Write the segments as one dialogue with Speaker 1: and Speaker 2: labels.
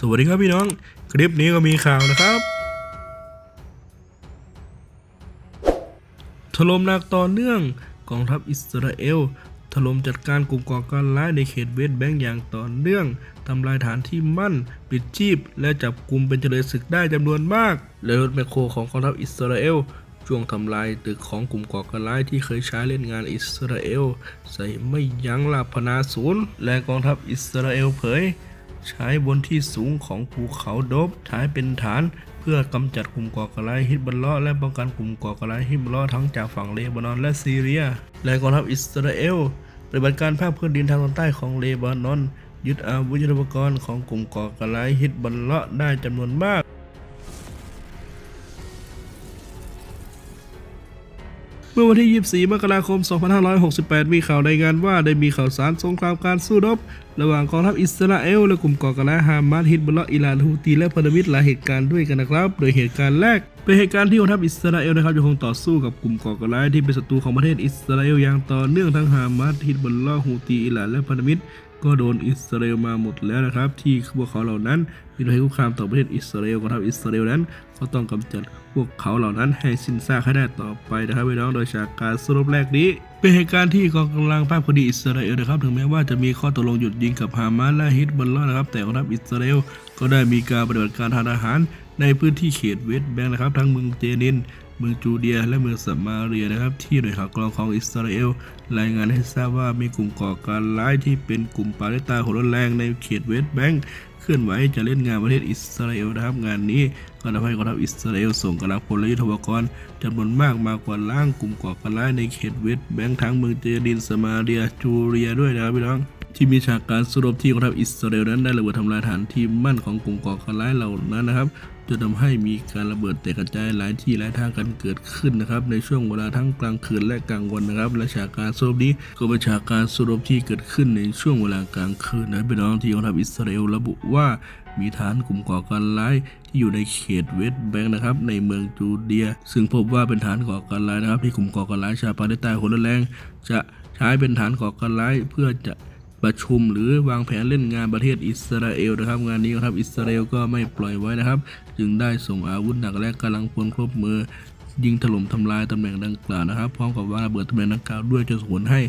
Speaker 1: สวัสดีครับพี่น้อง คลิปนี้ก็มีข่าวนะครับ ถล่มหนักต่อเนื่องกองทัพอิสราเอล ถล่มจัดการกลุ่มก่อการร้ายในเขตเวสต์แบงก์อย่างต่อเนื่องทำลายฐานที่มั่น ปิดชีพและจับกลุ่มเป็นเจริญศึกได้จำนวนมากและรถแมคโครของกองทัพอิสราเอลช่วงทำลายตึกของกลุ่มก่อการร้ายที่เคยใช้เล่นงานอิสราเอล ใส่ไม่ยั้งลาพนาศูนย์ และกองทัพอิสราเอลเผย ใช้บนที่สูงของภูเขาโดบใช้เป็นฐานเพื่อกำจัดกลุ่มก่อการร้ายฮิตบัลเลาะห์และป้องกันกลุ่มก่อการร้ายฮิตบัลเลาะห์ทั้งจากฝั่งเลบานอนและซีเรีย และกองทัพอิสราเอลปฏิบัติการภาคพื้นดินทางตอนใต้ของเลบานอน ยึดอาวุธยุทโธปกรณ์ของกลุ่มก่อการร้ายฮิตบัลเลาะห์ได้จำนวนมาก มื่อวันที่ 24 มกราคม 2568 มีข่าวรายงานว่าได้มีข่าวสารสงครามการสู้รบ ระหว่างกองทัพอิสราเอลและกลุ่มก่อการร้ายฮามาสฮิตบุลเลาะห์อิหร่านฮูตีและพันธมิตรหลายเหตุการณ์ด้วยกันนะครับ โดยเหตุการณ์แรกเป็นเหตุการณ์ที่กองทัพอิสราเอลนะครับยังคงต่อสู้กับกลุ่มก่อการร้ายที่เป็นศัตรูของประเทศอิสราเอลอย่างต่อเนื่องทั้งฮามาสฮิตบุลเลาะห์ฮูตีอิหร่านและพันธมิตร ก็โดนอิสราเอลมาหมดแล้วนะครับ ที่พวกเขาเหล่านั้นมีภัยคุกคามต่อประเทศอิสราเอลกองทัพอิสราเอลนั้น ก็ต้องกำจัดพวกเขาเหล่านั้นให้สิ้นซากให้ได้ต่อไปนะครับพี่น้องโดยจากการสรุปแรกนี้เป็นเหตุการณ์ที่กองกำลังภาคพื้นดิอิสราเอลนะครับถึงแม้ว่าจะมีข้อตกลงหยุดยิงกับฮามาสและฮิตบัลลาะห์นะครับ แต่กองทัพอิสราเอลก็ได้มีการปฏิบัติการทางทหาร ในพื้นที่เขตเวสต์แบงก์นะครับทั้งเมืองเจนิน เมืองจูเดีย และเมืองสมาเรียนะครับ ที่หน่วยข่าวกรองของอิสราเอล รายงานให้ทราบว่ามีกลุ่มก่อการร้ายที่เป็นกลุ่มปาเลสไตน์หัวรุนแรงในเขตเวสต์แบงก์เคลื่อนไหวจะเล่นงานประเทศอิสราเอลนะครับ งานนี้ก็ทำให้กองทัพอิสราเอลส่งกำลังพลและยุทโธปกรณ์จำนวนมากมากว่าล้างกลุ่มก่อการร้ายในเขตเวสต์แบงก์ทั้งเมืองเจนินสมาเรียจูเรียด้วยนะครับพี่น้องที่มีฉากการสู้รบที่กองทัพอิสราเอลนั้นได้ระเบิดทำลายฐานที่มั่นของกลุ่มก่อการร้ายเหล่านั้นนะครับ จนทำให้มีการระเบิดแตกกระจายหลายที่หลายทางกันเกิดขึ้นนะครับ ในช่วงเวลาทั้งกลางคืนและกลางวันนะครับและฉากการสูบนี้ก็เป็นฉากการสู้รบที่เกิดขึ้นในช่วงเวลากลางคืนนะพี่น้องที่กองทัพอิสราเอลระบุว่ามีฐานกลุ่มก่อการร้ายที่อยู่ในเขตเวสต์แบงก์นะครับในเมืองจูเดีย ซึ่งพบว่าเป็นฐานก่อการร้ายนะครับ ที่กลุ่มก่อการร้ายชาวปาเลสไตน์คนรุนแรง จะใช้เป็นฐานก่อการร้ายเพื่อจะ ประชุมหรือวางแผนเล่นงานประเทศอิสราเอลนะครับ งานนี้ครับอิสราเอลก็ไม่ปล่อยไว้นะครับ จึงได้ส่งอาวุธหนักและกำลังพลครบมือ ยิงถล่มทำลายตำแหน่งดังกล่าวนะครับ พร้อมกับวางระเบิดตำแหน่งดังกล่าวด้วยจนส่งให้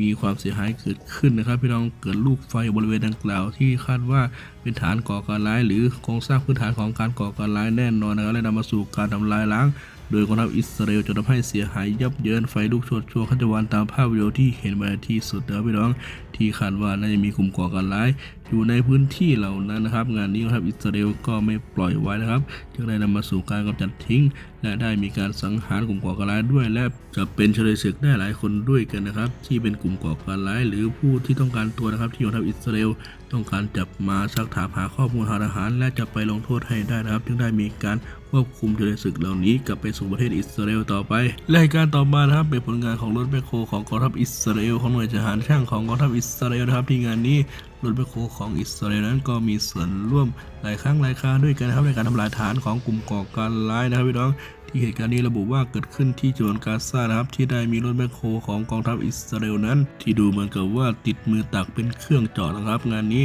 Speaker 1: มีความเสียหายเกิดขึ้นนะครับ พี่น้องเกิดลูกไฟบริเวณดังกล่าวที่คาดว่าเป็นฐานก่อการร้ายหรือโครงสร้างพื้นฐานของการก่อการร้ายแน่นอนนะครับและนำมาสู่การทำลายล้างโดยกองทัพอิสราเอลจนทำให้เสียหายยับเยินไฟลุกโชนชัวขจวานตามภาพวิดีโอที่เห็นมาที่สุดนะครับพี่น้อง ที่คาดว่าน่าจะมีกลุ่มก่อการร้าย อยู่ในพื้นที่เหล่านั้นนะครับ งานนี้กองทัพอิสราเอลก็ไม่ปล่อยไว้นะครับ จึงได้นำมาสู่การกำจัดทิ้ง และได้มีการสังหารกลุ่มก่อการร้ายด้วย และจะเป็นเฉลยศึกได้หลายคนด้วยกันนะครับ ที่เป็นกลุ่มก่อการร้าย หรือผู้ที่ต้องการตัวนะครับ ที่กองทัพอิสราเอลต้องการจับมาสักถามหาข้อมูลทางทหาร และจะไปลงโทษให้ได้นะครับ จึงได้มีการควบคุมเฉลยศึกเหล่านี้กลับไปสู่ประเทศอิสราเอลต่อไปและเหตุการณ์ต่อมานะครับเป็นผลงานของรถแมคโครของกองทัพอิสราเอลของหน่วยทหารช่างของกองทัพอิสราเอลนะครับที่งานนี้รถแมคโครของอิสราเอลนั้นก็มีส่วนร่วมหลายครั้งหลายคราด้วยกันครับในการทำลายฐานของกลุ่มก่อการร้ายนะครับพี่น้องที่เหตุการณ์นี้ระบุว่าเกิดขึ้นที่จวัดกาซานะครับที่ได้มีรถแมคโครของกองทัพอิสราเอลนั้น ที่ดูเหมือนกับว่าติดมือตักเป็นเครื่องเจาะนะครับ งานนี้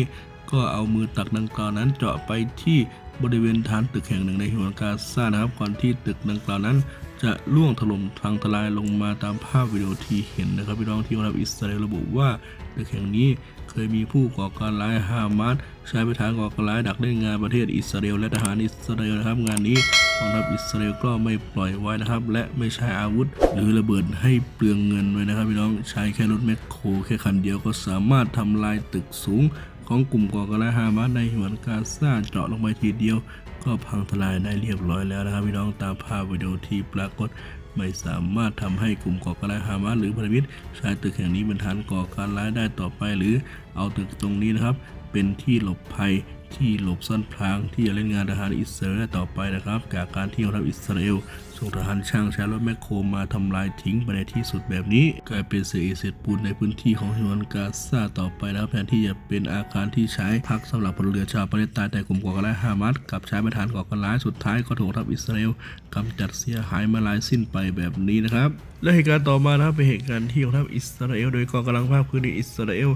Speaker 1: ก็เอามือตักดังกล่าวนั้นเจาะไปที่บริเวณฐานตึกแห่งหนึ่งในจัวัดกาซานะครับก่อนที่ตึกดังกล่าวนั้น จะล่วงถล่มทางทลายลงมาตามภาพวิดีโอที่เห็นนะครับพี่น้องที่กองทัพอิสราเอลระบุว่าตึกแห่งนี้เคยมีผู้ก่อการร้ายฮามาสใช้ไปนฐานก่อการร้ายดักเล่นงานประเทศอิสราเอลและทหารอิสราเอลนะครับงานนี้กองทัพอิสราเอลก็ไม่ปล่อยไว้นะครับ และไม่ใช้อาวุธ หรือระเบิดให้เปลืองเงินไว้นะครับพี่น้องใช้แค่รถแมคโครแค่คันเดียวก็สามารถทำลายตึกสูงของกลุ่มก่อการร้ายฮามาสในฉนวนกาซาเจาะลงไปทีเดียว ก็พังทลายได้เรียบร้อยแล้วนะครับพี่น้องตามภาพวิดีโอที่ปรากฏไม่สามารถทำให้กลุ่มก่อการร้ายฮามาสหรือพันธมิตรใช้ตึกแห่งนี้เป็นฐานก่อการร้ายได้ต่อไป หรือเอาตึกตรงนี้นะครับ เป็นที่หลบภัยที่หลบซ่อนพรางที่จะเล่นงานทหารอิสราเอลต่อไปนะครับจากการที่กองทัพอิสราเอล ส่งทหารช่างใช้รถแมคโครมาทำลายทิ้งไปในที่สุดแบบนี้ กลายเป็นเศษเศษปูนในพื้นที่ของฉนวนกาซาต่อไปนะครับแทนที่จะเป็นอาคารที่ใช้พักสำหรับพลเรือนชาวปาเลสไตน์แต่กลุ่มก่อการร้ายฮามาสกลับใช้ป็นฐานก่อการร้ายสุดท้ายก็ถูกทัพอิสราเอลกำจัดเสียหายมาลายสิ้นไปแบบนี้นะครับและเหตุการณ์ต่อมานะครับเป็นเหตุการณ์ที่กองทัพอิสราเอลโดยกองกำลังภาคพื้นดินอิสราเอล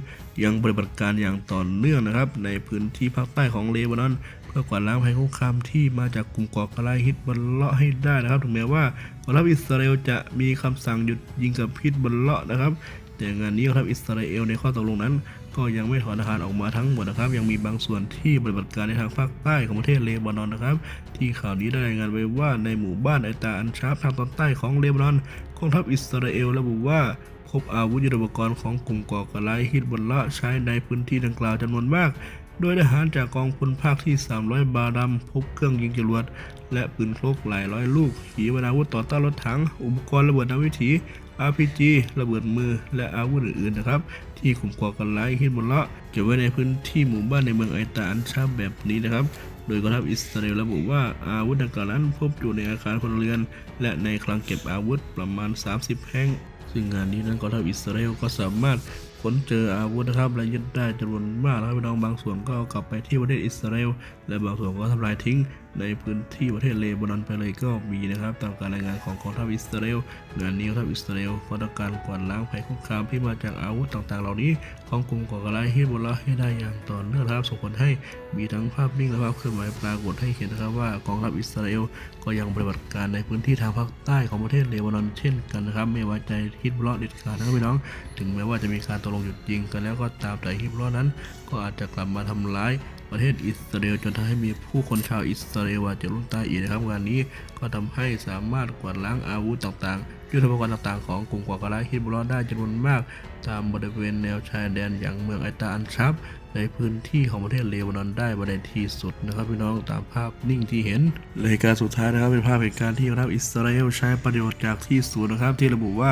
Speaker 1: ยังปฏิบัติการอย่างต่อเนื่องนะครับ ในพื้นที่ภาคใต้ของเลบานอน เพื่อกวาดล้างภัยคุกคามที่มาจากกลุ่มก่อการร้ายฮิตบัลเลาะให้ได้นะครับถึงม้ว่ากองทัพอิสราเอลจะมีคำสั่งหยุดยิงกับฮิตบัลเลาะนะครับ แต่งานนี้กองทัพอิสราเอลในข้อตกลงนั้น ก็ยังไม่ถอนทหารออกมาทั้งหมดนะครับ ยังมีบางส่วนที่ปฏิบัติการในทางภาคใต้ของประเทศเลบานอนนะครับ ที่ข่าวนี้ได้รายงานไว้ว่าในหมู่บ้านไอตาอันชาร์ฟทางตอนใต้ของเลบานอนกองทัพอิสราเอลระบุว่าพบอาวุธยุทโธปกรณ์ของกลุ่มก่อการร้ายฮิตบัลละใช้ในพื้นที่ดังกล่าวจำนวนมาก โดยทหารจากกองพลภาคที่ 300 บาดัมพบเครื่องยิงจรวด และปืนครกหลายร้อยลูก ขีปนาวุธต่อต้านรถถัง อุปกรณ์ระเบิดนาวิถี RPG ระเบิดมือและอาวุธอื่นๆนะครับ ที่กลุ่มก่อการร้ายฮิตบัลละเก็บไว้ในพื้นที่หมู่บ้านในเมืองไอตาอันชาบแบบนี้นะครับ โดยกองทัพอิสราเอลระบุว่าอาวุธดังกล่าวนั้นพบอยู่ในอาคารพลเรือน และในคลังเก็บอาวุธประมาณ 30 แห่ง ซึ่งงานนี้นั้นกองทัพอิสราเอลก็สามารถ ค้นเจออาวุธนะครับและยึดได้จำนวนมากนะครับพี่น้องบางส่วนก็เอากลับไปที่ประเทศอิสราเอลและบางส่วนก็ทำลายทิ้ง ในพื้นที่ประเทศเลบานอนไปเลยก็มีนะครับ ตามการรายงานของกองทัพอิสราเอลงานนี้กองทัพอิสราเอลก็ต้องการกวาดล้างภัยคุกคามที่มาจากอาวุธต่างๆ เหล่านี้ ของกลุ่มก่อการร้ายฮิบุลลาห์ให้ได้อย่างต่อเนื่องนะครับส่งผลให้มีทั้งภาพนิ่งและภาพเคลื่อนไหวปรากฏให้เห็นนะครับว่ากองทัพอิสราเอลก็ยังปฏิบัติการในพื้นที่ทางภาคใต้ของประเทศเลบานอนเช่นกันนะครับไม่ไว้ใจฮิบุลลาห์เด็ดขาดนะครับพี่น้อง ถึงแม้ว่าจะมีการตกลงหยุดยิงกันแล้วก็ตามแต่ฮิบุลลาห์นั้น ก็อาจจะกลับมาทำร้าย ประเทศอิสราเอลจนทำให้มีผู้คนชาวอิสราเอลบาดเจ็บล้มตายอีกนะครับงานนี้ก็ทำให้สามารถกวาดล้างอาวุธต่างๆยุทธปกรณ์ต่างๆของกลุ่มก่อการร้ายฮิบุลลาห์ได้จำนวนมาก ตามบริเวณแนวชายแดนอย่างเมืองไอตาอันชับ ในพื้นที่ของประเทศเลบานอนได้บริเวณที่สุดนะครับพี่น้องตามภาพนิ่งที่เห็นและเหตุการณ์สุดท้ายนะครับเป็นภาพเหตุการณ์ที่ทัพอิสราเอลใช้ประโยชน์จากที่สูงนะครับที่ระบุว่า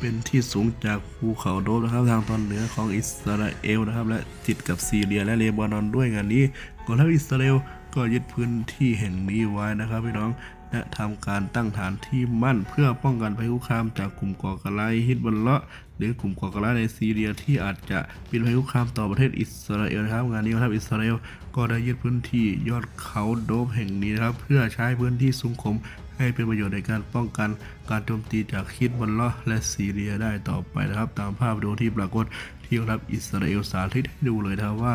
Speaker 1: เป็นที่สูงจากภูเขาโดมนะครับทางตอนเหนือของอิสราเอลนะครับ และติดกับซีเรียและเลบานอนด้วยงานนี้กองทัพอิสราเอลก็ยึดพื้นที่แห่งนี้ไว้นะครับพี่น้องและทำการตั้งฐานที่มั่นเพื่อป้องกันภัยคุกคามจากกลุ่มก่อการร้ายฮิตบัลเลาะหรือกลุ่มก่อการร้ายในซีเรียที่อาจจะเป็นภัยคุกคามต่อประเทศอิสราเอลนะครับ งานนี้กองทัพอิสราเอลก็ได้ยึดพื้นที่ยอดเขาโดมแห่งนี้นะครับ เพื่อใช้พื้นที่สุงคม ให้เป็นประโยชน์ในการป้องกันการโจมตีจากฮิตบัลลาะและซีเรียได้ต่อไปนะครับ ตามภาพดีโอที่ปรากฏที่กองทัพอิสราเอลสาธิตให้ดูเลยนะว่า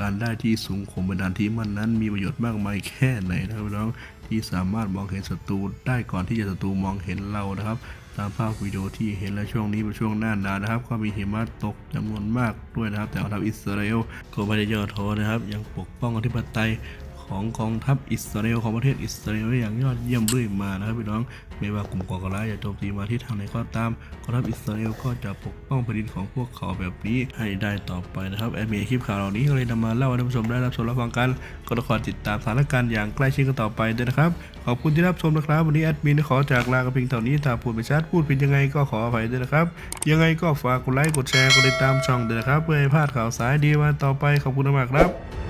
Speaker 1: การได้ที่สูงข่มบรรดาลที่มันนั้นมีประโยชน์มากมายแค่ไหนนะครับพี่น้องที่สามารถมองเห็นศัตรูได้ก่อนที่จะศัตรูมองเห็นเรานะครับ ตามภาพวิดีโอที่เห็นและช่วงนี้เป็นช่วงหน้าหนาวนะครับ ก็มีหิมะตกจำนวนมากด้วยนะครับ แต่กองทัพอิสราเอลก็ไม่ได้ย่อท้อนะครับ ยังปกป้องอธิปไตย ของกองทัพอิสราเอลของประเทศอิสราเอลได้อย่างยอดเยี่ยมเรื่อยมานะครับพี่น้องไม่ว่ากลุ่มก่อการร้ายจะโจมตีมาที่ทางไหนก็ตามกองทัพอิสราเอลก็จะปกป้องแผ่นดินของพวกเขาแบบนี้ให้ได้ต่อไปนะครับแอดมินคลิปข่าวเหล่านี้ก็เลยนำมาเล่าให้ท่านผู้ชมได้รับชมรับฟังกันก็ต้องคอยติดตามสถานการณ์อย่างใกล้ชิดกันต่อไปด้วยนะครับขอบคุณที่รับชมนะครับ วันนี้แอดมินขอจากลากันเพียงเท่านี้ถ้าพูดไปชัดพูดผิดยังไงก็ขออภัยด้วยนะครับยังไงก็ฝากกดไลค์กดแชร์กดติดตามช่องด้วยนะครับเพื่อให้พลาดข่าวสายดีวันต่อไปขอบคุณมากครับ